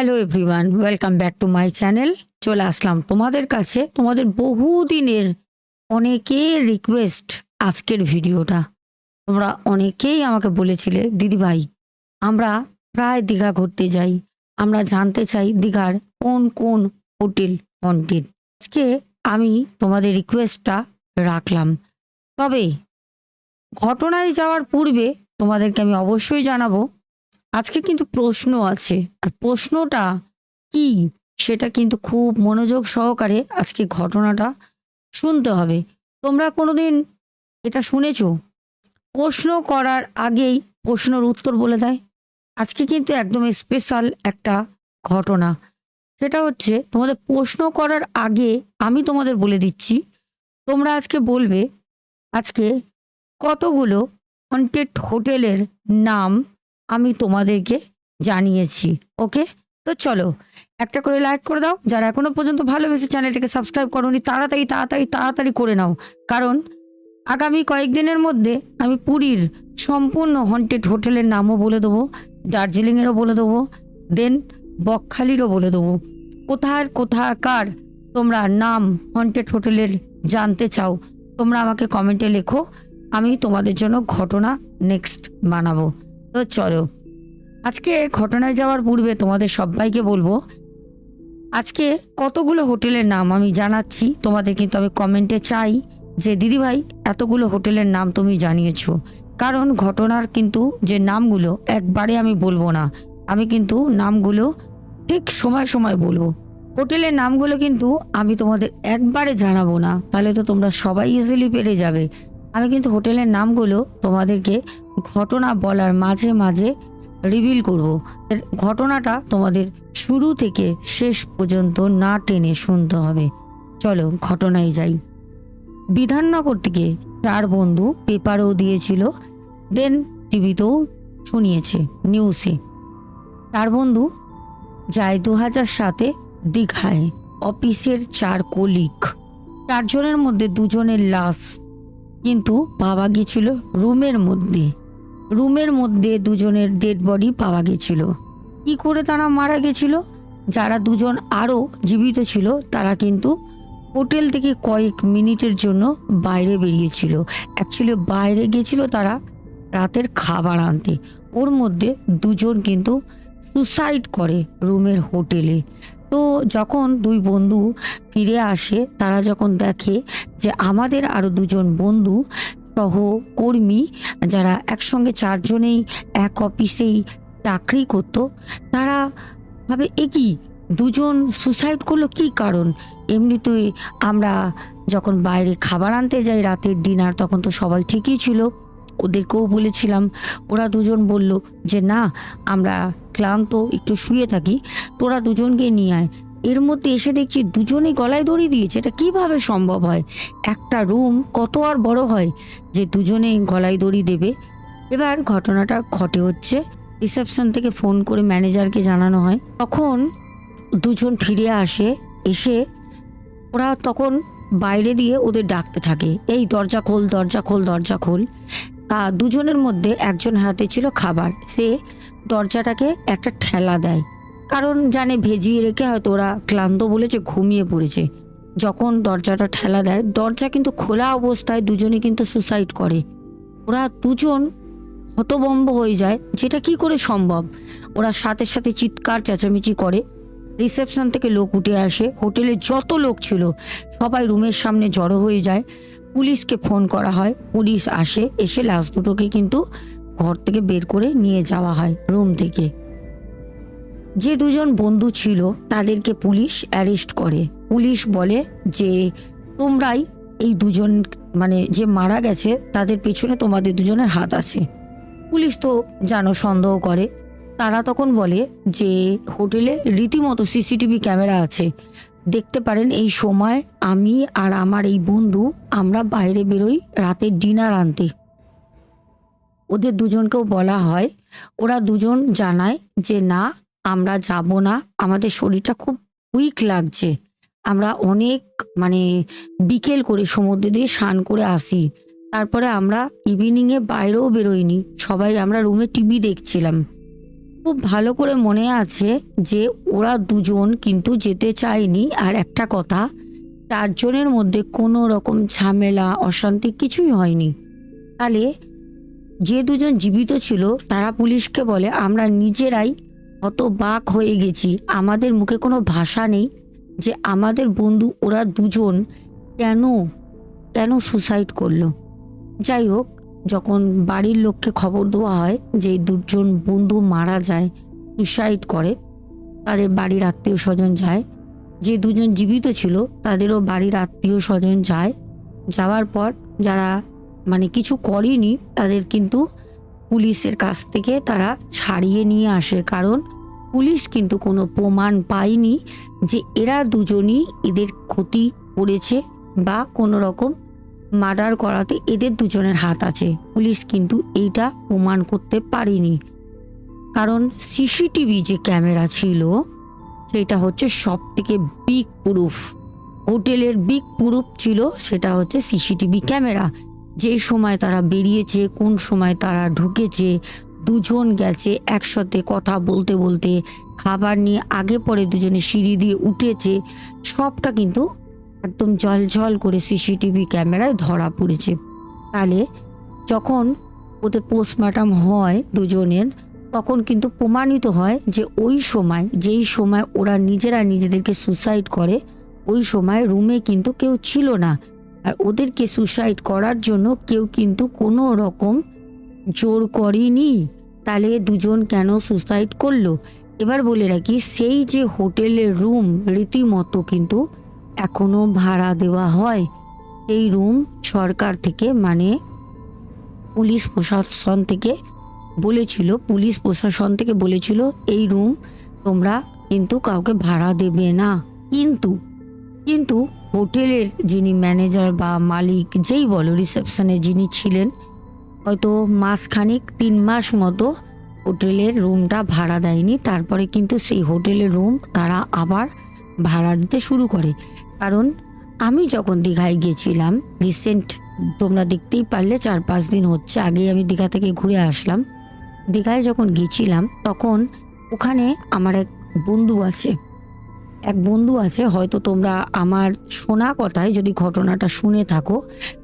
Hello everyone welcome back to my channel চলে আসলাম তোমাদের কাছে। তোমাদের বহুদিনের অনেকের রিকোয়েস্ট আজকের ভিডিওটা। তোমরা অনেকেই আমাকে বলেছিলে দিদি ভাই আমরা প্রায় দীঘা ঘুরতে যাই। আমরা জানতে চাই দীঘার কোন কোন হোটেল হন্টেড আজকে আমি তোমাদের রিকোয়েস্টটা রাখলাম। তবে ঘটনায় যাওয়ার পূর্বে তোমাদেরকে আমি অবশ্যই জানাব আজকে কিন্তু প্রশ্ন আছে। আর প্রশ্নটা কি? সেটা কিন্তু খুব মনোযোগ সহকারে আজকে ঘটনাটা শুনতে হবে। তোমরা কোনোদিন এটা শুনেছ? প্রশ্ন করার আগেই প্রশ্নের উত্তর বলে দেয়। আজকে কিন্তু একদম স্পেশাল একটা ঘটনা। সেটা হচ্ছে তোমাদের প্রশ্ন করার আগে আমি তোমাদের বলে দিচ্ছি, তোমরা আজকে বলবে, আজকে কতগুলো কন্টেন্ট হোটেলের নাম আমি তোমাদেরকে জানিয়েছি ওকে তো চলো, একটা করে লাইক করে দাও। যারা এখনও পর্যন্ত ভালোবেসে চ্যানেলটাকে সাবস্ক্রাইব করোনি, তাড়াতাড়ি তাড়াতাড়ি তাড়াতাড়ি করে নাও। কারণ আগামী কয়েকদিনের মধ্যে আমি পুরীর সম্পূর্ণ হন্টেড হোটেলের নামও বলে দেবো, দার্জিলিংয়েরও বলে দেবো দেন বকখালিরও বলে দেবো। কোথার, কোথাকার তোমরা নাম হন্টেড হোটেলের জানতে চাও, তোমরা আমাকে কমেন্টে লেখো। আমি তোমাদের জন্য ঘটনা নেক্সট বানাবো। তো চলো। আজকে ঘটনায় যাওয়ার পূর্বে তোমাদের সবাইকে বলব, আজকে কতগুলো হোটেলের নাম আমি জানাচ্ছি, তোমাদের কিন্তু আমি কমেন্টে চাই যে, দিদিভাই, এতগুলো হোটেলের নাম তুমি জানিয়েছ। কারণ ঘটনার কিন্তু যে নামগুলো একবারে আমি বলব না, আমি কিন্তু নামগুলো ঠিক সময় সময় বলব। হোটেলের নামগুলো কিন্তু আমি তোমাদের একবারে জানাব না, তাহলে তো তোমরা সবাই ইজিলি পেরে যাবে। আমি কিন্তু হোটেলের নামগুলো তোমাদেরকে ঘটনা বলার মাঝে মাঝে রিভিল করব। ঘটনাটা তোমাদের শুরু থেকে শেষ পর্যন্ত না টেনে শুনতে হবে। চলো ঘটনায় যাই। বিধাননগর থেকে চার বন্ধু পেপারেও দিয়েছিল দেন টিভিতেও শুনিয়েছে নিউজে চার বন্ধু যায় দু হাজার সাতে দীঘায়, অফিসের চার কলিগ চারজনের মধ্যে দুজনের লাশ, কিন্তু পাওয়া গেছিল রুমের মধ্যে। রুমের মধ্যে দুজনের ডেড বডি পাওয়া গেছিল। কি করে তারা মারা গেছিল? যারা দুজন আরও জীবিত ছিল, তারা কিন্তু হোটেল থেকে কয়েক মিনিটের জন্য বাইরে বেরিয়েছিল। অ্যাকচুয়ালি বাইরে গেছিল তারা রাতের খাবার আনতে। ওর মধ্যে দুজন কিন্তু সুসাইড করে রুমের হোটেলে। তো যখন দুই বন্ধু ফিরে আসে, তারা যখন দেখে যে আমাদের আরও দুজন বন্ধু সহকর্মী যারা একসঙ্গে চারজনেই এক অফিসেই চাকরি করতো, তারা ভাবে, এ কি, দুজন সুসাইড করল? কি কারণ? এমনিতেই আমরা যখন বাইরে খাবার আনতে যাই রাতের ডিনার তখন তো সবাই ঠিকই ছিল। ওদেরকেও বলেছিলাম, ওরা দুজন বলল যে, না, আমরা ক্লান্ত, একটু শুয়ে থাকি। তোরা দুজনকে নিয়ে আয়। এর মধ্যে এসে দেখছি দুজনেই গলায় দড়ি দিয়েছে। এটা কীভাবে সম্ভব হয়? একটা রুম কত আর বড় হয় যে দুজনেই গলায় দড়ি দেবে? এবার ঘটনাটা ঘটে হচ্ছে। রিসেপশন থেকে ফোন করে ম্যানেজারকে জানানো হয়। তখন দুজন ফিরে আসে, এসে ওরা তখন বাইরে দিয়ে ওদের ডাকতে থাকে। এই দরজা খোল দরজা খোল দরজা খোল। তা দুজনের মধ্যে একজন হাতে ছিল খাবার। সে দরজাটাকে একটা ঠেলা দেয়। কারণ জানে ভেজিয়ে রেখে হয়তো ওরা ক্লান্ত বলেছে, ঘুমিয়ে পড়েছে। যখন দরজাটা ঠেলা দেয়, দরজা কিন্তু খোলা অবস্থায় দুজনে কিন্তু সুসাইড করে। ওরা দুজন হতবম্ব হয়ে যায়, যেটা কি করে সম্ভব? ওরা সাথে সাথে চিৎকার, চেঁচামেচি করে। রিসেপশন থেকে লোক উঠে আসে, হোটেলে যত লোক ছিল, সবাই রুমের সামনে জড়ো হয়ে যায়। পুলিশকে ফোন করা হয়, পুলিশ আসে, এসে লাশ দুটোকে কিন্তু ঘর থেকে বের করে নিয়ে যাওয়া হয়, রুম থেকে। যে দুজন বন্ধু ছিল, তাদেরকে পুলিশ অ্যারেস্ট করে। পুলিশ বলে যে, তোমরাই এই দুজন মানে যে মারা গেছে, তাদের পেছনে তোমাদের দুজনের হাত আছে। পুলিশ তো জানো সন্দেহ করে। তারা তখন বলে যে, হোটেলে রীতিমতো সিসিটিভি ক্যামেরা আছে। দেখতে পারেন এই সময় আমি আর আমার এই বন্ধু, আমরা বাইরে বেরোই রাতের ডিনার আনতে। ওদের দুজনকেও বলা হয়। ওরা দুজন জানায় যে, না আমরা যাব না। আমাদের শরীরটা খুব উইক লাগছে। আমরা অনেক মানে বিকেল করে সমুদ্র দিয়ে স্নান করে আসি। তারপরে আমরা ইভিনিংয়ে বাইরেও বেরোইনি। সবাই আমরা রুমে টিভি দেখছিলাম। খুব ভালো করে মনে আছে যে ওরা দুজন কিন্তু যেতে চায়নি। আর একটা কথা, চারজনের মধ্যে কোনো রকম ঝামেলা, অশান্তি কিছুই হয়নি। তাহলে যে দুজন জীবিত ছিল, তারা পুলিশকে বলে, আমরা নিজেরাই হতবাক হয়ে গেছি। আমাদের মুখে কোনো ভাষা নেই যে আমাদের বন্ধু ওরা দুজন কেন কেন সুসাইড করল। যাই হোক, যখন বাড়ির লোককে খবর দেওয়া হয় যে দুজন বন্ধু মারা যায় সুসাইড করে, তাদের বাড়ির আত্মীয় স্বজন যায়। যে দুজন জীবিত ছিল, তাদেরও বাড়ির আত্মীয় স্বজন যায়। যাওয়ার পর যারা মানে কিছু করেনি, তাদের কিন্তু পুলিশের কাছ থেকে তারা ছাড়িয়ে নিয়ে আসে, কারণ পুলিশ কিন্তু কোনো প্রমাণ পায়নি যে এরা দুজনই এদের ক্ষতি করেছে বা কোনো রকম মার্ডার করাতে এদের দুজনের হাত আছে। পুলিশ কিন্তু এইটা প্রমাণ করতে পারেনি। কারণ সিসিটিভি যে ক্যামেরা ছিল, সেটা হচ্ছে সব থেকে বিগ প্রুফ হোটেলের বিগ প্রুফ ছিল, সেটা হচ্ছে সিসিটিভি ক্যামেরা। যে সময় তারা বেরিয়েছে, কোন সময় তারা ঢুকেছে, দুজন গেছে একসাথে কথা বলতে বলতে, খাবার নিয়ে আগে পরে দুজনে সিঁড়ি দিয়ে উঠেছে, সবটা কিন্তু একদম জলঝল করে সিসিটিভি ক্যামেরায় ধরা পড়েছে। তাহলে যখন ওদের পোস্টমর্টম হয় দুজনের, তখন কিন্তু প্রমাণিত হয় যে ওই সময়, যেই সময় ওরা নিজেরা নিজেদেরকে সুসাইড করে, ওই সময় রুমে কিন্তু কেউ ছিল না। আর ওদেরকে সুসাইড করার জন্য কেউ কিন্তু কোনো রকম জোর করেনি। তাহলে দুজন কেন সুসাইড করল? এবার বলে রাখি, সেই যে হোটেলের রুম রীতিমতো কিন্তু এখনও ভাড়া দেওয়া হয়। এই রুম সরকার থেকে মানে পুলিশ প্রশাসন থেকে বলেছিল, পুলিশ প্রশাসন থেকে বলেছিল, এই রুম তোমরা কিন্তু কাউকে ভাড়া দেবে না। কিন্তু কিন্তু হোটেলের যিনি ম্যানেজার বা মালিক, যেই বলো রিসেপশনে যিনি ছিলেন, হয়তো মাসখানিক, তিন মাস মতো হোটেলের রুমটা ভাড়া দেয়নি। তারপরে কিন্তু সেই হোটেলের রুম তারা আবার ভাড়া দিতে শুরু করে। কারণ আমি যখন দীঘায় গিয়েছিলাম, রিসেন্ট তোমরা দেখতেই পারলে, চার পাঁচ দিন হচ্ছে আগেই আমি দীঘা থেকে ঘুরে আসলাম। দীঘায় যখন গেছিলাম তখন ওখানে আমার এক বন্ধু আছে এক বন্ধু আছে, হয়তো তোমরা আমার শোনা কথায় যদি ঘটনাটা শুনে থাকো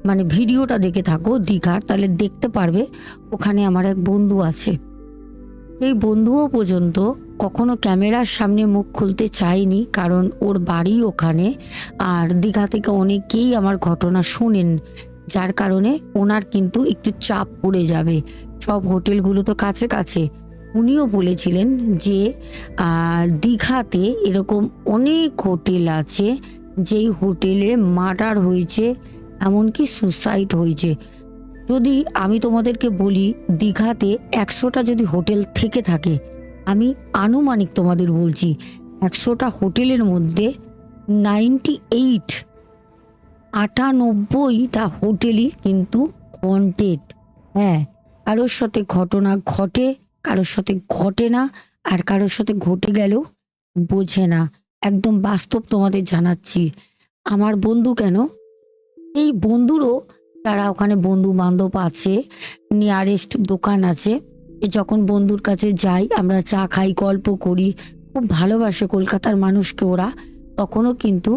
মানে ভিডিওটা দেখে থাকো দীঘার, তাহলে দেখতে পারবে ওখানে আমার এক বন্ধু আছে। এই বন্ধুও পর্যন্ত কখনো ক্যামেরার সামনে মুখ খুলতে চায়নি, কারণ ওর বাড়ি ওখানে, আর দীঘা থেকে অনেকেই আমার ঘটনা শোনেন, যার কারণে ওনার কিন্তু একটু চাপ পড়ে যাবে। সব হোটেলগুলো তো কাছে কাছে উনিও বলেছিলেন যে দীঘাতে এরকম অনেক হোটেল আছে, যেই হোটেলে মার্ডার হয়েছে, এমনকি সুসাইড হয়েছে। যদি আমি তোমাদেরকে বলি, দীঘাতে একশোটা যদি হোটেল থেকে থাকে, আমি আনুমানিক তোমাদের বলছি, একশোটা হোটেলের মধ্যে নাইনটি এইট, আটানব্বইটা হোটেলই কিন্তু হন্টেড হ্যাঁ কারোর সাথে ঘটনা ঘটে কারোর সাথে ঘটে না আর কারোর সাথে ঘটে গেলেও বোঝে না। একদম বাস্তব তোমাদের জানাচ্ছি। আমার বন্ধু কেন? এই বন্ধুরও তারা ওখানে বন্ধু বান্ধব আছে নিয়ারেস্ট দোকান আছে। যখন বন্ধুর কাছে যাই, আমরা চা খাই, গল্প করি, খুব ভালোবাসে কলকাতার মানুষকে ওরা, তখনও কিন্তু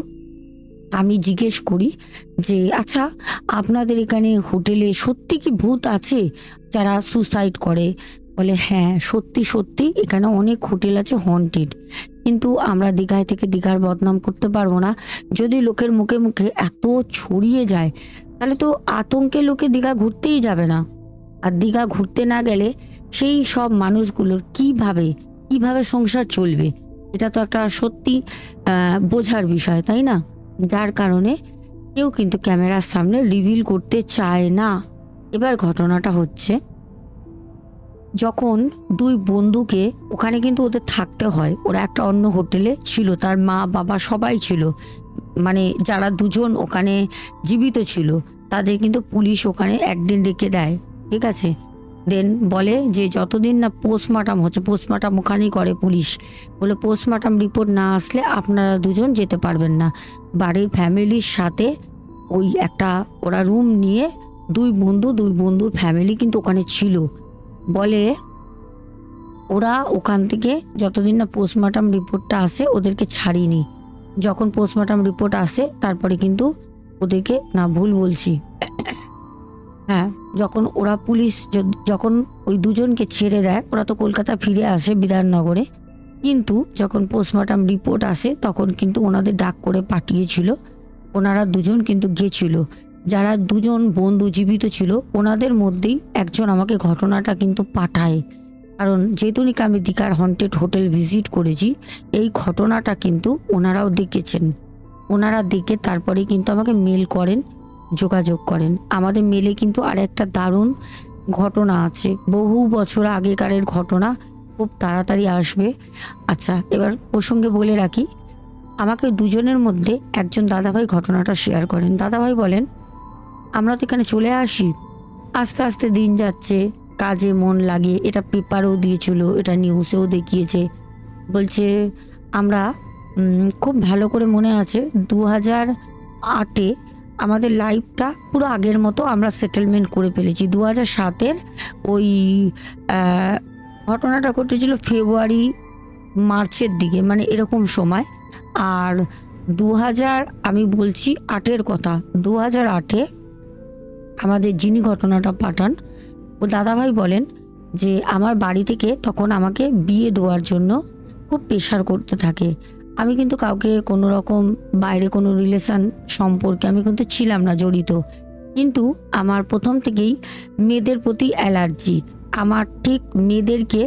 আমি জিজ্ঞেস করি যে আচ্ছা আপনাদের এখানে হোটেলে সত্যি কি ভূত আছে যারা সুসাইড করে? বলে হ্যাঁ সত্যি সত্যি, এখানে অনেক হোটেল আছে হন্টেড কিন্তু আমরা দীঘায় থেকে দীঘার বদনাম করতে পারব না। যদি লোকের মুখে মুখে এত ছড়িয়ে যায়, তাহলে তো আতঙ্কে লোকে দীঘা ঘুরতেই যাবে না। আর দীঘা ঘুরতে না গেলে সেই সব মানুষগুলোর কীভাবে কীভাবে সংসার চলবে, এটা তো একটা সত্যি বোঝার বিষয়, তাই না? যার কারণে কেউ কিন্তু ক্যামেরার সামনে রিভিল করতে চায় না। এবার ঘটনাটা হচ্ছে যখন দুই বন্ধুকে ওখানে কিন্তু ওদের থাকতে হয়, ওরা একটা অন্য হোটেলে ছিল, তার মা, বাবা সবাই ছিল। মানে যারা দুজন ওখানে জীবিত ছিল, তাদের কিন্তু পুলিশ ওখানে একদিন রেখে দেয়, ঠিক আছে? দেন বলে যে যতদিন না পোস্টমার্টাম হচ্ছে পোস্টমার্টাম ওখানেই করে পুলিশ। বলে পোস্টমার্টাম রিপোর্ট না আসলে আপনারা দুজন যেতে পারবেন না। বাড়ির ফ্যামিলির সাথে ওই একটা, ওরা রুম নিয়ে দুই বন্ধু, দুই বন্ধুর ফ্যামিলি কিন্তু ওখানে ছিল। বলে, ওরা ওখান থেকে যতদিন না পোস্টমর্টম রিপোর্টটা আসে, ওদেরকে ছাড়িনি। যখন পোস্টমর্টম রিপোর্ট আসে, তারপরে কিন্তু ওদেরকে না ভুল বলছি। হ্যাঁ যখন ওরা পুলিশ যখন ওই দুজনকে ছেড়ে দেয়, ওরা তো কলকাতা ফিরে আসে বিধাননগরে। কিন্তু যখন পোস্টমর্টম রিপোর্ট আসে, তখন কিন্তু ওনাদের ডাক করে পাঠিয়েছিল। ওনারা দুজন কিন্তু গেছিল। যারা দুজন বন্ধু জীবিত ছিল, ওনাদের মধ্যেই একজন আমাকে ঘটনাটা কিন্তু পাঠায়। কারণ যেহেতু নাকি আমি দীঘার হন্টেড হোটেল ভিজিট করেছি, এই ঘটনাটা কিন্তু ওনারাও দেখেছেন। ওনারা দেখে তারপরে কিন্তু আমাকে মেল করেন, যোগাযোগ করেন। আমাদের মেলে কিন্তু আর একটা দারুণ ঘটনা আছে। বহু বছর আগেকারের ঘটনা, খুব তাড়াতাড়ি আসবে। আচ্ছা এবার প্রসঙ্গে বলে রাখি, আমাকে দুজনের মধ্যে একজন দাদাভাই ঘটনাটা শেয়ার করেন। দাদাভাই বলেন আমরা তো এখানে চলে আসি। আস্তে আস্তে দিন যাচ্ছে, কাজে মন লাগে, এটা পেপারেও দিয়েছিল, এটা নিউজেও দেখিয়েছে। বলছে, আমরা খুব ভালো করে মনে আছে দু হাজার আটে আমাদের লাইফটা পুরো আগের মতো আমরা সেটেলমেন্ট করে ফেলেছি। দু হাজার সাতের ওই ঘটনাটা ঘটেছিল ফেব্রুয়ারি, মার্চের দিকে মানে এরকম সময়। আর দু হাজার আমি বলছি আটের কথা দু হাজার আটে আমাদের যিনি ঘটনাটা পাঠান, ও দাদাভাই বলেন যে আমার বাড়ি থেকে তখন আমাকে বিয়ে দেওয়ার জন্য খুব প্রেশার করতে থাকে। আমি কিন্তু কাউকে কোনো রকম বাইরে কোনো রিলেশন সম্পর্কে আমি কিন্তু ছিলাম না, জড়িত। কিন্তু আমার প্রথম থেকেই মেয়েদের প্রতি অ্যালার্জি আমার ঠিক মেয়েদেরকে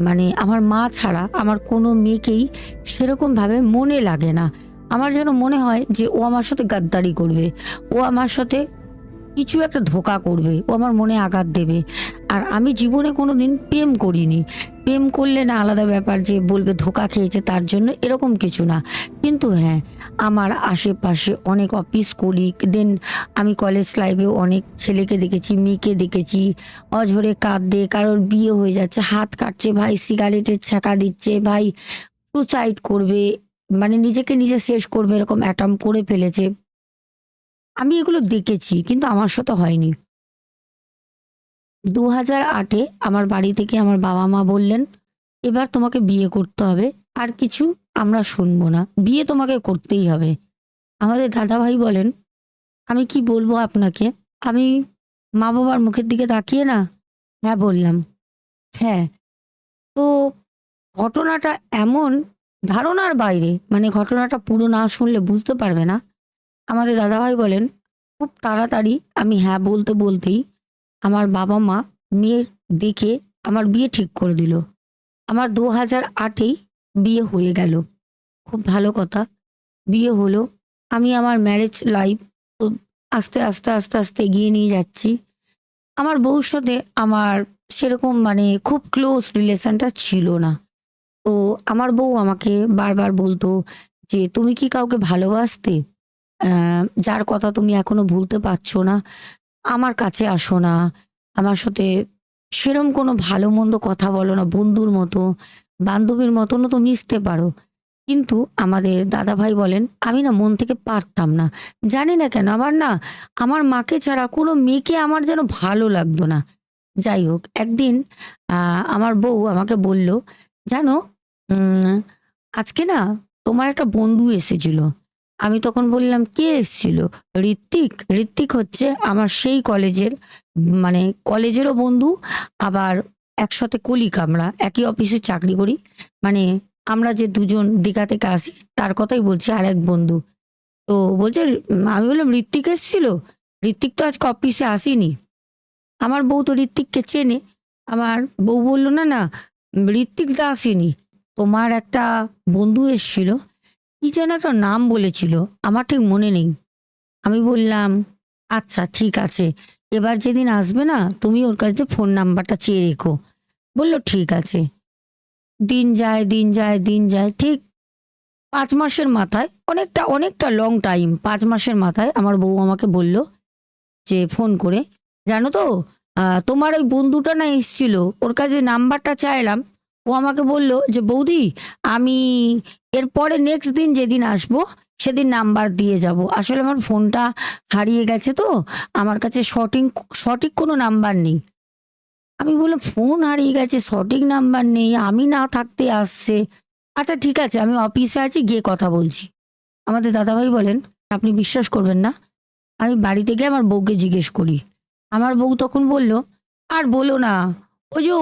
মানে আমার মা ছাড়া আমার কোনো মেয়েকেই সেরকমভাবে মনে লাগে না। আমার যেন মনে হয় যে ও আমার সাথে গাদ্দারি করবে। ও আমার সাথে কিছু একটা ধোকা করবে, ও আমার মনে আঘাত দেবে। আর আমি জীবনে কোনো দিন প্রেম করিনি। প্রেম করলে না আলাদা ব্যাপার যে বলবে ধোকা খেয়েছে তার জন্য এরকম কিছু না। কিন্তু হ্যাঁ আমার আশেপাশে অনেক অফিস কলিগ দেন আমি কলেজ লাইফেও অনেক ছেলেকে দেখেছি, মেয়েকে দেখেছি। অঝরে কাঁদে, কারোর বিয়ে হয়ে যাচ্ছে, হাত কাটছে, ভাই সিগারেটের ছ্যাঁকা দিচ্ছে, ভাই সুসাইড করবে মানে নিজেকে নিজে শেষ করবে এরকম অ্যাটাম করে ফেলেছে। আমি এগুলো দেখেছি, কিন্তু আমার সাথে হয়নি। দু হাজার আটে আমার বাড়ি থেকে আমার বাবা মা বললেন, এবার তোমাকে বিয়ে করতে হবে, আর কিছু আমরা শুনব না। বিয়ে তোমাকে করতেই হবে। আমাদের দাদা ভাই বলেন, আমি কি বলব আপনাকে? আমি মা বাবার মুখের দিকে তাকিয়ে না? হ্যাঁ বললাম। হ্যাঁ। তো ঘটনাটা এমন, ধারণার বাইরে মানে ঘটনাটা পুরো না শুনলে বুঝতে পারবে না। আমাদের দাদাভাই বলেন, খুব তাড়াতাড়ি, আমি হ্যাঁ বলতে বলতেই আমার বাবা মা মেয়ের দেখে আমার বিয়ে ঠিক করে দিল। আমার দু হাজার আটেই বিয়ে হয়ে গেল। খুব ভালো কথা। বিয়ে হলো, আমি আমার ম্যারেজ লাইফ আস্তে আস্তে আস্তে আস্তে এগিয়ে নিয়ে যাচ্ছি। আমার সাথে আমার সেরকম মানে খুব ক্লোজ রিলেশনটা ছিল না। তো আমার বউ আমাকে বারবার বলতো যে, তুমি কি কাউকে ভালোবাসতে? যার কথা তুমি এখনও ভুলতে পারছ না, আমার কাছে আসো না। আমার সাথে সেরম কোনো ভালো মন্দ কথা বলো না, বন্ধুর মতো, বান্ধবীর মতনও তো মিশতে পারো। কিন্তু আমাদের দাদা ভাই বলেন, আমি না মন থেকে পারতাম না। জানি না কেন, আমার না, আমার মাকে ছাড়া কোনো মেয়েকে আমার যেন ভালো লাগতো না। যাই হোক, একদিন আমার বউ আমাকে বলল, জানো আজকে না তোমার একটা বন্ধু এসেছিল। আমি তখন বললাম, কে এসেছিল? ঋত্বিক। ঋত্বিক হচ্ছে আমার সেই কলেজের মানে কলেজেরও বন্ধু, আবার একসাথে কলিক আমরা, একই অফিসে চাকরি করি। মানে আমরা যে দুজন দীঘা থেকে আসি, তার কথাই বলছি, আর এক বন্ধু। তো বলছে, আমি বললাম, ঋত্বিক এসেছিল? ঋত্বিক তো আজকে অফিসে আসেনি। আমার বউ তো ঋত্বিককে চেনে। আমার বউ বলল, না না, ঋত্বিক দা আসেনি। তোমার একটা বন্ধু এসেছিল কি যেন একটা নাম বলেছিল, আমার ঠিক মনে নেই। আমি বললাম আচ্ছা ঠিক আছে, এবার যেদিন আসবে না, তুমি ওর কাছে ফোন নাম্বারটা চেয়ে রেখো। বলল, ঠিক আছে। দিন যায় দিন যায় দিন যায়, ঠিক পাঁচ মাসের মাথায়, অনেকটা অনেকটা লং টাইম পাঁচ মাসের মাথায় আমার বউ আমাকে বলল যে ফোন করে, জানো তো তোমার ওই বন্ধুটা না এসছিল, ওর কাছে নাম্বারটা চাইলাম ও আমাকে বলল যে, বৌদি, আমি এরপরে নেক্সট দিন যেদিন আসব, সেদিন নাম্বার দিয়ে যাব। আসলে আমার ফোনটা হারিয়ে গেছে তো, আমার কাছে সঠিক সঠিক কোনো নাম্বার নেই। আমি বললাম, ফোন হারিয়ে গেছে সঠিক নাম্বার নেই, আমি না থাকতে আসছে। আচ্ছা ঠিক আছে, আমি অফিসে আছি, গিয়ে কথা বলছি। আমাদের দাদাভাই বলেন, আপনি বিশ্বাস করবেন না, আমি বাড়িতে গিয়ে আমার বউকে জিজ্ঞেস করি। আমার বউ তখন বলল, আর বলো না ওই যে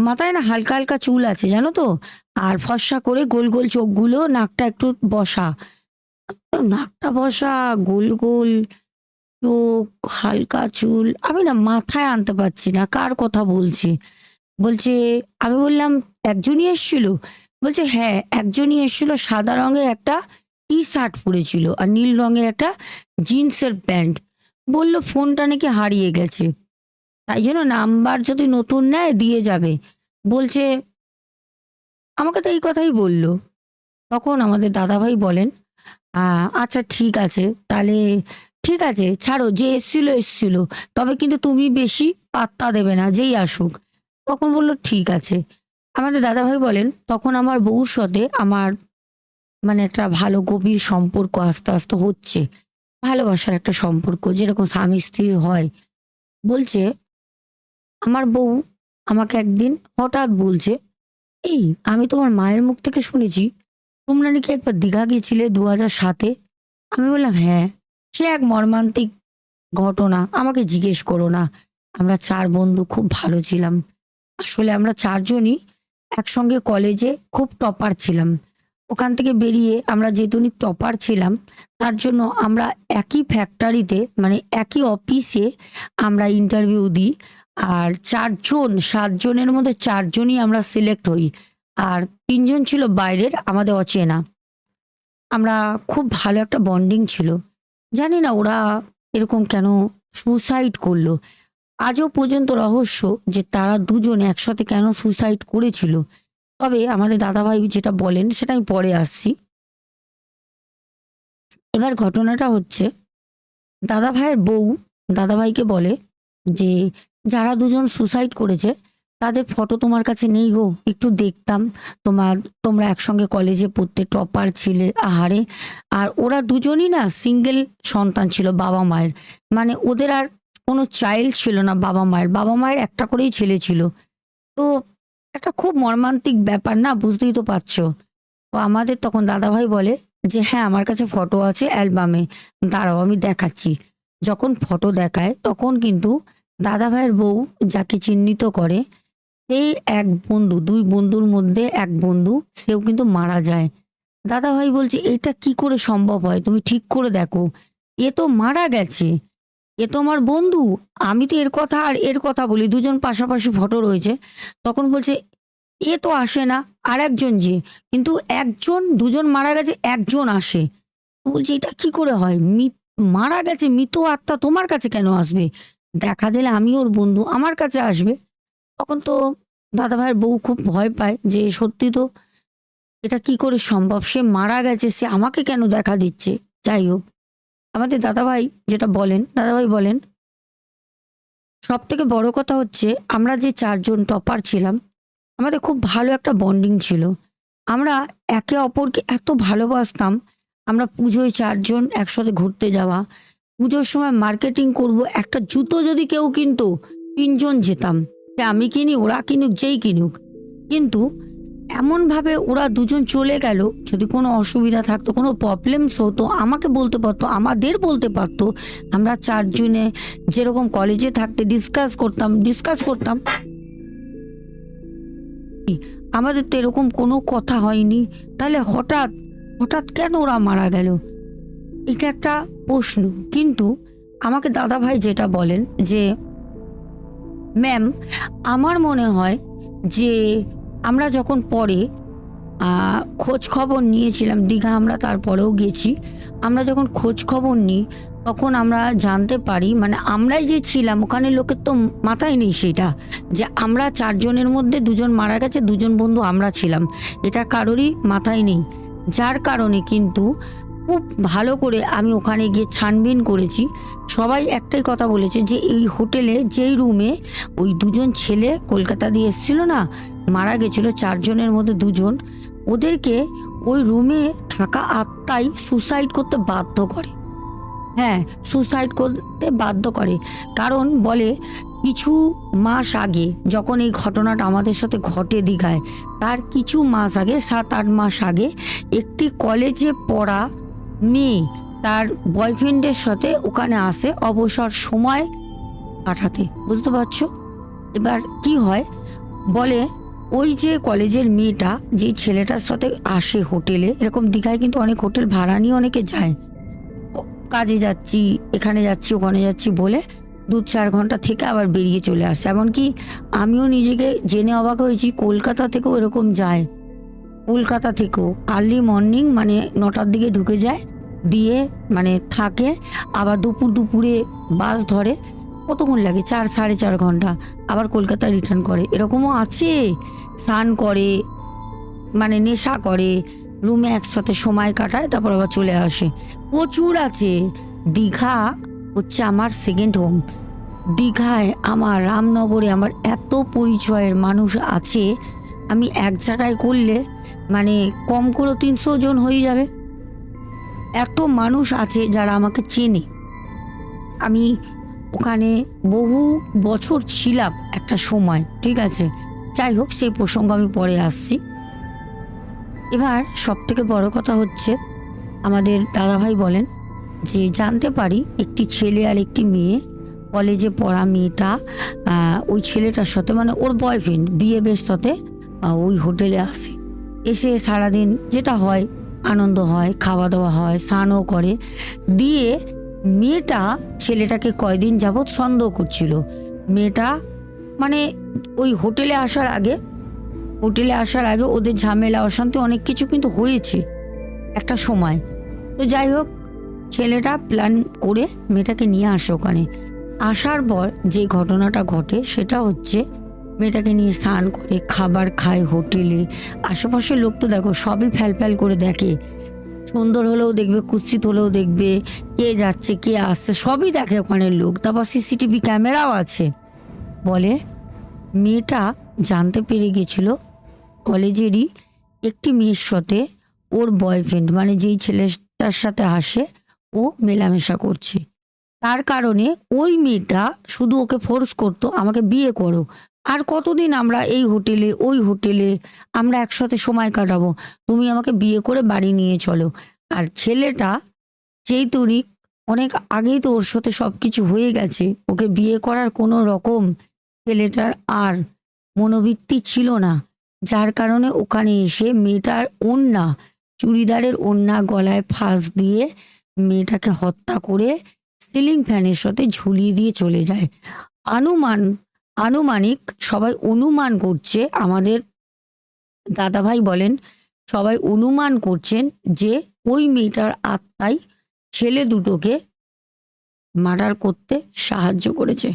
মাথায় না হালকা হালকা চুল আছে, জানো তো? আর ফর্সা করে গোল গোল চোখগুলো নাকটা একটু বসা। নাকটা বসা, গোল গোল চোখ, হালকা চুল। আমি না মাথায় আনতে পারছি না, কার কথা বলছি? বলছে, আমি বললাম, একজনই এসেছিল? বলছে হ্যাঁ একজনই এসেছিল, সাদা রঙের একটা টি শার্ট পরেছিল আর নীল রঙের একটা জিন্সের প্যান্ট। বলল, ফোনটা নাকি হারিয়ে গেছে। তাই জন্য নাম্বার যদি নতুন নেয়, দিয়ে যাবে। বলছে, আমাকে তো এই কথাই বলল। তখন আমাদের দাদাভাই বলেন আচ্ছা ঠিক আছে, তাহলে ঠিক আছে, ছাড়ো, যে এসছিল এসছিল। তবে কিন্তু তুমি বেশি পাত্তা দেবে না, যেই আসুক। তখন বলল, ঠিক আছে। আমাদের দাদাভাই বলেন, তখন আমার বউর সাথে আমার মানে একটা ভালো গভীর সম্পর্ক আস্তে আস্তে হচ্ছে। ভালোবাসার একটা সম্পর্ক, যেরকম স্বামী স্ত্রীর হয়। বলছে আমার বউ আমাকে একদিন হঠাৎ বলছে, এই, আমি তোমার মায়ের মুখ থেকে শুনেছি, তোমরা নাকি একবার দীঘা গিয়েছিলে দু হাজার সাতে? আমি বললাম হ্যাঁ সে এক মর্মান্তিক ঘটনা, আমাকে জিজ্ঞেস করো না। আমরা চার বন্ধু খুব ভালো ছিলাম। আসলে আমরা চারজনই একসঙ্গে কলেজে খুব টপার ছিলাম। ওখান থেকে বেরিয়ে আমরা যেহেতু টপার ছিলাম, তার জন্য আমরা একই ফ্যাক্টরিতে মানে একই অফিসে আমরা ইন্টারভিউ দিই। আর চারজন, সাতজনের মধ্যে চারজনই আমরা সিলেক্ট হই। আর তিনজন ছিল বাইরের, আমাদের অচেনা। আমরা খুব ভালো একটা বন্ডিং ছিল। জানি না ওরা এরকম কেন সুসাইড করল। আজও পর্যন্ত রহস্য যে তারা দুজন একসাথে কেন সুসাইড করেছিল। তবে আমাদের দাদাভাই যেটা বলেন, সেটা আমি পরে আসছি। এবার ঘটনাটা হচ্ছে, দাদাভাইয়ের বউ দাদাভাইকে বলে যে যারা দুজন সুসাইড করেছে, তাদের ফটো তোমার কাছে নেই গো। একটু দেখতাম। তোমার, তোমরা একসঙ্গে কলেজে পড়তে টপার ছিলে, আহারে। আর ওরা দুজনই না সিঙ্গেল সন্তান ছিল বাবা মায়ের। মানে ওদের আর কোনো চাইল্ড ছিল না বাবা মায়ের। বাবা মায়ের একটা করেই ছেলে ছিল। তো একটা খুব মর্মান্তিক ব্যাপার না, বুঝতেই তো পারছ। তো আমাদের তখন দাদাভাই বলে যে হ্যাঁ আমার কাছে ফটো আছে অ্যালবামে। দাঁড়াও, আমি দেখাচ্ছি। যখন ফটো দেখায়, তখন কিন্তু দাদাভাইয়ের বউ যাকে চিহ্নিত করে, সেই এক বন্ধু, দুই বন্ধুর মধ্যে এক বন্ধু, সেও কিন্তু মারা যায়। দাদাভাই বলছে এটা কি করে সম্ভব হয়? তুমি ঠিক করে দেখো। এ তো মারা গেছে। এ তো আমার বন্ধু। আমি তো এর কথা আর এর কথা বলি। দুজন পাশাপাশি ফটো রয়েছে। তখন বলছে, এ তো আসে না। আর একজন যে। কিন্তু একজন, দুজন মারা গেছে, একজন আসে। বলছে, এটা কি করে হয়? মারা গেছে, মৃত আত্মা তোমার কাছে কেন আসবে? দেখা দিলে আমি ওর বন্ধু আমার কাছে আসবে। তখন তো দাদা ভাইয়ের বউ খুব ভয় পায় যে, সত্যি তো এটা কি করে সম্ভব? সে মারা গেছে, সে আমাকে কেন দেখা দিচ্ছে? যাই হোক, আমাদের দাদাভাই যেটা বলেন দাদাভাই বলেন সব থেকে বড় কথা হচ্ছে আমরা যে চারজন টপার ছিলাম, আমাদের খুব ভালো একটা বন্ডিং ছিল। আমরা একে অপরকে এত ভালোবাসতাম, আমরা পুজোয় চারজন একসাথে ঘুরতে যাওয়া পুজোর সময় মার্কেটিং করব, একটা জুতো যদি কেউ কিনতো, তিনজন যেতাম। আমি কিনি, ওরা কিনুক, যেই কিনুক। কিন্তু এমনভাবে ওরা দুজন চলে গেল, যদি কোনো অসুবিধা থাকতো, কোনো প্রবলেমস হতো, আমাকে বলতে পারতো, আমাদের বলতে পারতো, আমরা চারজনে যেরকম কলেজে থাকতে ডিসকাস করতাম ডিসকাস করতাম। আমাদের তো এরকম কোনো কথা হয়নি। তাহলে হঠাৎ হঠাৎ কেন ওরা মারা গেল? এটা একটা প্রশ্ন। কিন্তু আমাকে দাদা ভাই যেটা বলেন যে, ম্যাম, আমার মনে হয় যে আমরা যখন পরে খোঁজ খবর নিয়েছিলাম, দীঘা আমরা তারপরেও গেছি, আমরা যখন খোঁজ খবর নিই, তখন আমরা জানতে পারি মানে আমরাই যে ছিলাম ওখানে লোকের তো মাথায় নেই সেটা, যে আমরা চারজনের মধ্যে দুজন মারা গেছে, দুজন বন্ধু আমরা ছিলাম। এটা কারোরই মাথায় নেই। যার কারণে কিন্তু খুব ভালো করে আমি ওখানে গিয়ে ছানবিন করেছি। সবাই একটাই কথা বলেছে যে এই হোটেলে যেই রুমে ওই দুজন ছেলে কলকাতা দিয়ে এসেছিল না, মারা গেছিল চারজনের মধ্যে দুজন, ওদেরকে ওই রুমে থাকা আত্মাই সুসাইড করতে বাধ্য করে। হ্যাঁ সুসাইড করতে বাধ্য করে। কারণ বলে কিছু মাস আগে যখন এই ঘটনাটা আমাদের সাথে ঘটে দীঘায়, তার কিছু মাস আগে, সাত আট মাস আগে একটি কলেজে পড়া মেয়ে তার বয়ফ্রেন্ডের সাথে ওখানে আসে অবসর সময় কাটাতে, বুঝতে পারছ? এবার কি হয়? বলে, ওই যে কলেজের মেয়েটা, যে ছেলেটার সাথে আসে হোটেলে, এরকম দীঘায় কিন্তু অনেক হোটেল ভাড়া নিয়ে অনেকে যায়। কাজে যাচ্ছি, এখানে যাচ্ছি, ওখানে যাচ্ছি বলে দু চার ঘণ্টা থেকে আবার বেরিয়ে চলে আসে। এমনকি আমিও নিজেকে জেনে অবাক হয়েছি, কলকাতা থেকেও এরকম যায়। কলকাতা থেকেও আর্লি মর্নিং মানে নটার দিকে ঢুকে যায়, দিয়ে মানে থাকে, আবার দুপুর দুপুরে বাস ধরে, কতক্ষণ লাগে? চার, সাড়ে চার ঘণ্টা। আবার কলকাতায় রিটার্ন করে। এরকমও আছে। স্নান করে মানে নেশা করে রুমে একসাথে সময় কাটায়, তারপর আবার চলে আসে। প্রচুর আছে। দীঘা হচ্ছে আমার সেকেন্ড হোম দীঘায় আমার রামনগরে আমার এত পরিচয়ের মানুষ আছে। আমি এক জায়গায় করলে মানে কম করে তিনশো জন হয়ে যাবে। এত মানুষ আছে যারা আমাকে চেনে। আমি ওখানে বহু বছর ছিলাম একটা সময়, ঠিক আছে? যাই হোক, সেই প্রসঙ্গ আমি পরে আসছি। এবার সব থেকে বড় কথা হচ্ছে, আমাদের দাদাভাই বলেন যে, জানতে পারি একটি ছেলে আর একটি মেয়ে, কলেজে পড়া মেয়েটা ওই ছেলেটার সাথে মানে ওর বয়ফ্রেন্ড বিয়ে বেশ সাথে ওই হোটেলে আসে। এসে সারাদিন যেটা হয়, আনন্দ হয় খাওয়া দাওয়া হয়, স্নানও করে। দিয়ে মেয়েটা, ছেলেটাকে কয়দিন যাবৎ সন্দেহ করছিল। মেয়েটা মানে ওই হোটেলে আসার আগে, হোটেলে আসার আগে ওদের ঝামেলা, অশান্তি অনেক কিছু কিন্তু হয়েছে একটা সময়। তো যাই হোক, ছেলেটা প্ল্যান করে মেয়েটাকে নিয়ে আসে ওখানে। আসার পর যে ঘটনাটা ঘটে, সেটা হচ্ছে মেয়েটাকে নিয়ে স্নান করে, খাবার খায় হোটেলে। আশেপাশের লোক তো দেখো সবই ফ্যাল ফ্যাল করে দেখে। সুন্দর হলেও দেখবে, কুৎসিত হলেও দেখবে, কে যাচ্ছে, কে আসছে, সবই দেখে ওখানের লোক। তারপর সিসিটিভি ক্যামেরাও আছে। বলে, মেয়েটা জানতে পেরে গেছিল কলেজেরই একটি মেয়ের সাথে ওর বয়ফ্রেন্ড মানে যেই ছেলেটার সাথে আসে ও মেলামেশা করছে। তার কারণে ওই মেয়েটা শুধু ওকে ফোর্স করতো, আমাকে বিয়ে করো। আর কতদিন আমরা এই হোটেলে, ওই হোটেলে আমরা একসাথে সময় কাটাবো? তুমি আমাকে বিয়ে করে বাড়ি নিয়ে চলো। আর ছেলেটা যেই তরিক, অনেক আগেই তো ওর সাথে সব কিছু হয়ে গেছে। ওকে বিয়ে করার কোনো রকম ছেলেটার আর মনোবৃত্তি ছিল না। যার কারণে ওখানে এসে মেয়েটার ওন্না, চুড়িদারের ওন্না গলায় ফাঁস দিয়ে মেয়েটাকে হত্যা করে সিলিং ফ্যানের সাথে ঝুলিয়ে দিয়ে চলে যায়। আনুমান আনুমানিক সবাই অনুমান করছে, আমাদের দাদাভাই বলেন, সবাই অনুমান করছেন যে ওই মেয়েটার আত্মাই ছেলে দুটোকে মার্ডার করতে সাহায্য করেছে।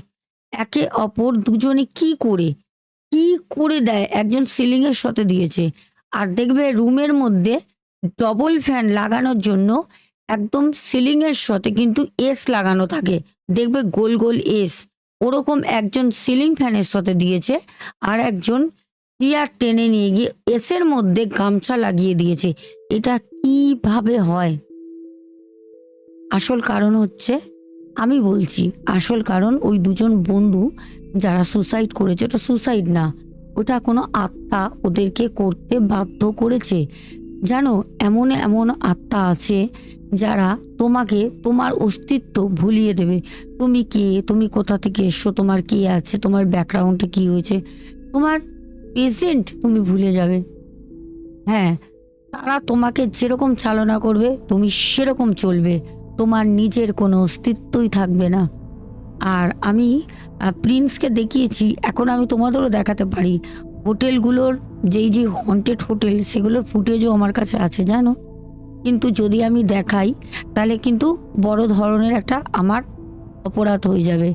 একে অপর দুজনে কি করে কি করে দেয়, একজন সিলিংয়ের সাথে দিয়েছে। আর দেখবে রুমের মধ্যে ডবল ফ্যান লাগানোর জন্য একদম সিলিংয়ের সাথে কিন্তু এস লাগানো থাকে। দেখবে গোল গোল এস ওরকম একজন সিলিং ফ্যানের সাথে দিয়েছে আর একজন চেয়ার টেনে নিয়ে গিয়ে এসের মধ্যে গামছা লাগিয়ে দিয়েছে। এটা কীভাবে হয়? আসল কারণ হচ্ছে, আমি বলছি, আসল কারণ ওই দুজন বন্ধু যারা সুসাইড করেছে, ওটা সুসাইড না, ওটা কোনো আত্মা ওদেরকে করতে বাধ্য করেছে। জানো, এমন এমন আত্মা আছে যারা তোমাকে, তোমার অস্তিত্ব ভুলিয়ে দেবে। তুমি কে? তুমি কোথা থেকে এসছো? তোমার কে আছে? তোমার ব্যাকগ্রাউন্ডে কি হয়েছে? তোমার প্রেজেন্ট তুমি ভুলে যাবে। হ্যাঁ তারা তোমাকে যেরকম চালনা করবে, তুমি সেরকম চলবে। তোমার নিজের কোনো অস্তিত্বই থাকবে না। আর আমি প্রিন্সকে দেখিয়েছি, এখন আমি তোমাদেরও দেখাতে পারি। হোটেলগুলোর, যেই যে হন্টেড হোটেল সেগুলোর ফুটেজও আমার কাছে আছে, জানো? কিন্তু যদি আমি দেখাই, তাহলে কিন্তু বড় ধরনের একটা আমার অপরাধ হয়ে যাবে।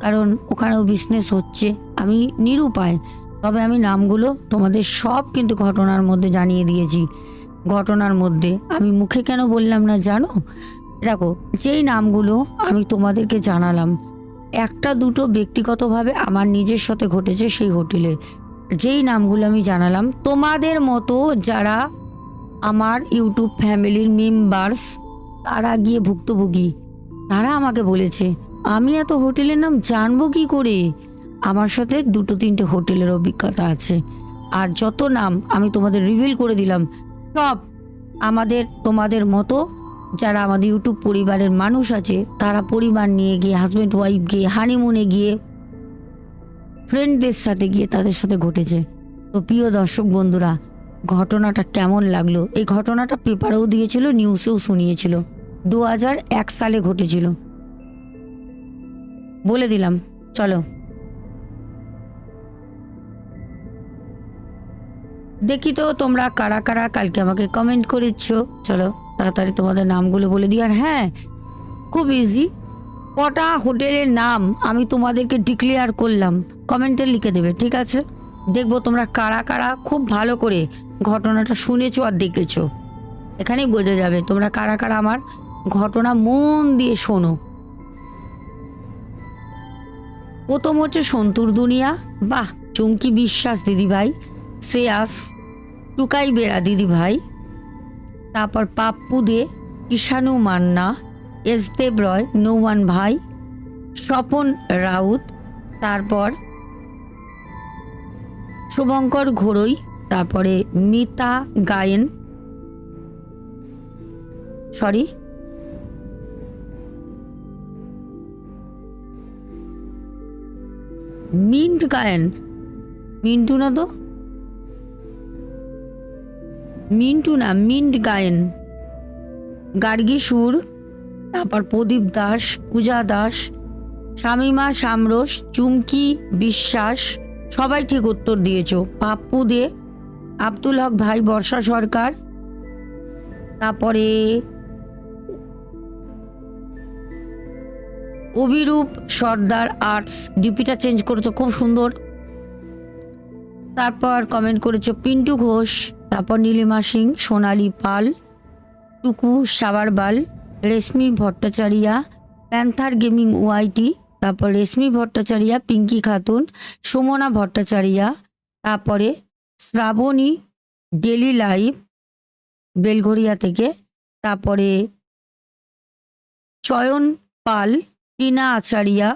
কারণ ওখানেও বিজনেস হচ্ছে, আমি নিরুপায়। তবে আমি নামগুলো তোমাদের সব কিন্তু ঘটনার মধ্যে জানিয়ে দিয়েছি। ঘটনার মধ্যে আমি মুখে কেন বললাম না জানো? দেখো, যেই নামগুলো আমি তোমাদেরকে জানালাম, একটা দুটো ব্যক্তিগতভাবে আমার নিজের সাথে ঘটেছে সেই হোটেলে। যেই নামগুলো আমি জানালাম, তোমাদের মতো যারা আমার ইউটিউব ফ্যামিলির মেম্বার্স, তারা গিয়ে ভুক্তভোগী। তারা আমাকে বলেছে, আমি এত হোটেলের নাম জানব কি করে? আমার সাথে দুটো তিনটে হোটেলের অভিজ্ঞতা আছে। আর যত নাম আমি তোমাদের রিভিল করে দিলাম, সব আমাদের, তোমাদের মতো যারা আমাদের ইউটিউব পরিবারের মানুষ আছে, তারা পরিবার নিয়ে গিয়ে হাজব্যান্ড ওয়াইফ গিয়ে হানিমুনে গিয়ে ফ্রেন্ডদের সাথে গিয়ে তাদের সাথে ঘটেছে। তো প্রিয় দর্শক বন্ধুরা ঘটনাটা কেমন লাগল? এই ঘটনাটা পেপারেও দিয়েছিল নিউজেও শুনিয়েছিল। দু এক সালে ঘটেছিল। বলে দিলাম, চলো। দেখি তো তোমরা কারা কারা কালকে আমাকে কমেন্ট করেছ। চলো, তাড়াতাড়ি তোমাদের নামগুলো বলে দিই। আর হ্যাঁ খুব ইজি কটা হোটেলের নাম আমি তোমাদেরকে ডিক্লেয়ার করলাম। কমেন্টে লিখে দেবে, ঠিক আছে? দেখব তোমরা কারা কারা, খুব ভালো করে। ঘটনাটা শুনেছো আর দেখেছ? এখানেই বোঝা যাবে তোমরা কারা কারা আমার ঘটনা মন দিয়ে শোনো। প্রথম হচ্ছে সন্তুর দুনিয়া। বাহ, চুমকি বিশ্বাস দিদি দিদিভাই শ্রেয়াস, টুকাই বেড়া দিদিভাই তারপর পাপ্পু দে, ঈশানু মান্না এস দেব রয় নৌমান ভাই, স্বপন রাউত, তারপর শুভঙ্কর ঘোড়ই তারপরে মিতা গায়েন। সরি মিন্ট গায়েন। মিন্টু না তো? মিন্টু না, মিন্ট গায়েন। গার্গী সুর, তারপর প্রদীপ দাস, পূজা দাস, শামিমা সামরস চুমকি বিশ্বাস, সবাই ঠিক উত্তর দিয়েছ। পাপ্পু দে আব্দুল হক ভাই, বর্ষা সরকার। তারপরে অভিরূপ সর্দার আর্টস, ডিপিটা চেঞ্জ করেছ, খুব সুন্দর। তারপর কমেন্ট করেছ পিন্টু ঘোষ, তারপর Nilima Singh, Sonali Pal, Tuku সাবারবাল Reshmi Bhattacharya, Panther gaming YT তারপর রেশমি ভট্টাচারিয়া, পিঙ্কি খাতুন, সুমনা ভট্টাচারিয়া, তারপরে শ্রাবণী ডেলি লাইভ বেলঘরিয়া থেকে, তারপরে চয়ন পাল, টিনা আচারিয়া,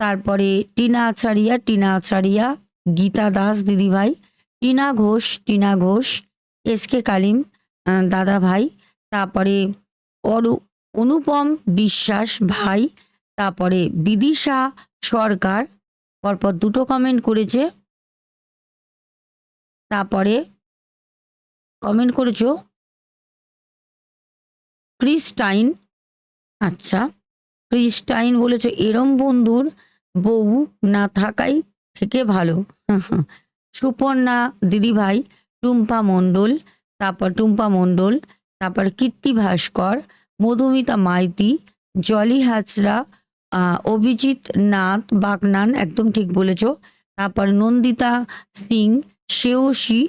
তারপরে টিনা আচারিয়া টিনা আচারিয়া, গীতা দাস দিদিভাই, টিনা ঘোষ টিনা ঘোষ, এস কে কালিম দাদা ভাই তারপরে অরু, অনুপম বিশ্বাস ভাই, তারপরে বিদিশা সরকার, পরপর দুটো কমেন্ট করেছে। তারপরে কমেন্ট করেছ? ক্রিস্টাইন আচ্ছা ক্রিস্টাইন বলেছ, এরম বন্ধুর বউ না থাকাই থেকে ভালো। সুপর্ণা দিদিভাই, টুম্পা মণ্ডল, তারপর টুম্পা মণ্ডল, তারপর কীর্তি ভাস্কর, মধুমিতা মাইতি, জলি হাজরা অভিজিৎ নাথ বাগনান, একদম ঠিক বলেছ। তারপর নন্দিতা সিং শেওসি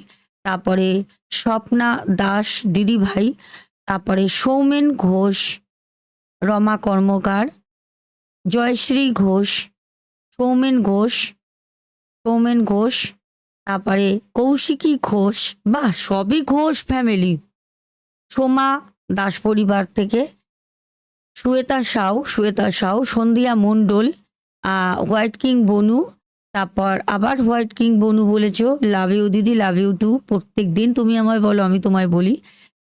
তারপরে স্বপ্না দাস দিদিভাই, তারপরে সৌমেন ঘোষ, রমা কর্মকার, জয়শ্রী ঘোষ, সৌমেন ঘোষ সৌমেন ঘোষ, তারপরে কৌশিকী ঘোষ, বাহ, সবই ঘোষ ফ্যামিলি সোমা দাস পরিবার থেকে শ্বেতা সাউ শ্বেতা সাউ, সন্ধিয়া মণ্ডল হোয়াইট কিং বনু তারপর আবার হোয়াইট কিং বনু বলেছ লাভ ইউ দিদি লাভ ইউ টু প্রত্যেক দিন তুমি আমায় বলো, আমি তোমায় বলি।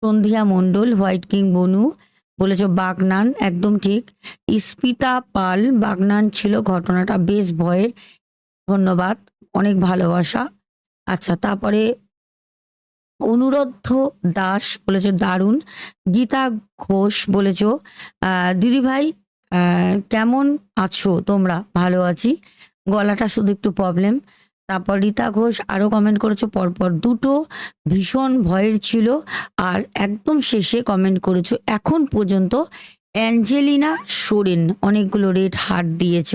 সন্ধিয়া মণ্ডল, হোয়াইট কিং বনু বলেছ, বাগনান, একদম ঠিক। ইস্পিতা পাল, বাগনান ছিল ঘটনাটা বেশ ভয়ের। ধন্যবাদ, অনেক ভালোবাসা। আচ্ছা তারপরে অনুরোধ দাস বলেছ, দারুণ। গীতা ঘোষ বলেছ দিদিভাই কেমন আছো তোমরা? ভালো আছি। গলাটা শুধু একটু প্রবলেম তারপর রীতা ঘোষ আরও কমেন্ট করেছ, পরপর দুটো ভীষণ ভয়ের ছিল। আর একদম শেষে কমেন্ট করেছ, এখন পর্যন্ত অ্যাঞ্জেলিনা সোরেন অনেকগুলো রেড হার্ট দিয়েছ।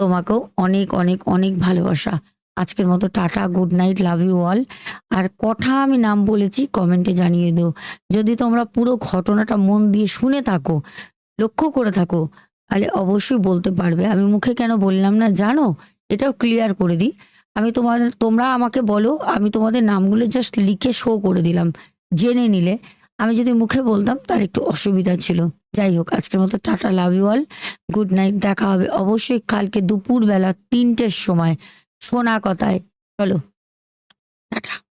তোমাকেও অনেক অনেক অনেক ভালোবাসা। আজকের মতো tata good night love you all আর কটা আমি নাম বলেছি কমেন্টে জানিয়ে দিও। যদি তোমরা পুরো ঘটনাটা মন দিয়ে শুনে থাকো, লক্ষ্য করে থাকো তাহলে অবশ্যই বলতে পারবে। আমি মুখে কেন বললাম না? জানো? এটাও ক্লিয়ার করে দিই। আমি তোমাদের তোমরা আমাকে বলো, আমি তোমাদের নামগুলো জাস্ট লিখে শো করে দিলাম। জেনে নিলে। আমি যদি মুখে বলতাম, তার একটু অসুবিধা ছিল। যাই হোক, আজকের মতো tata love you all good night দেখা হবে অবশ্যই কালকে দুপুরবেলা তিনটের সময়। শোনা কথায়। চলো, টাটা।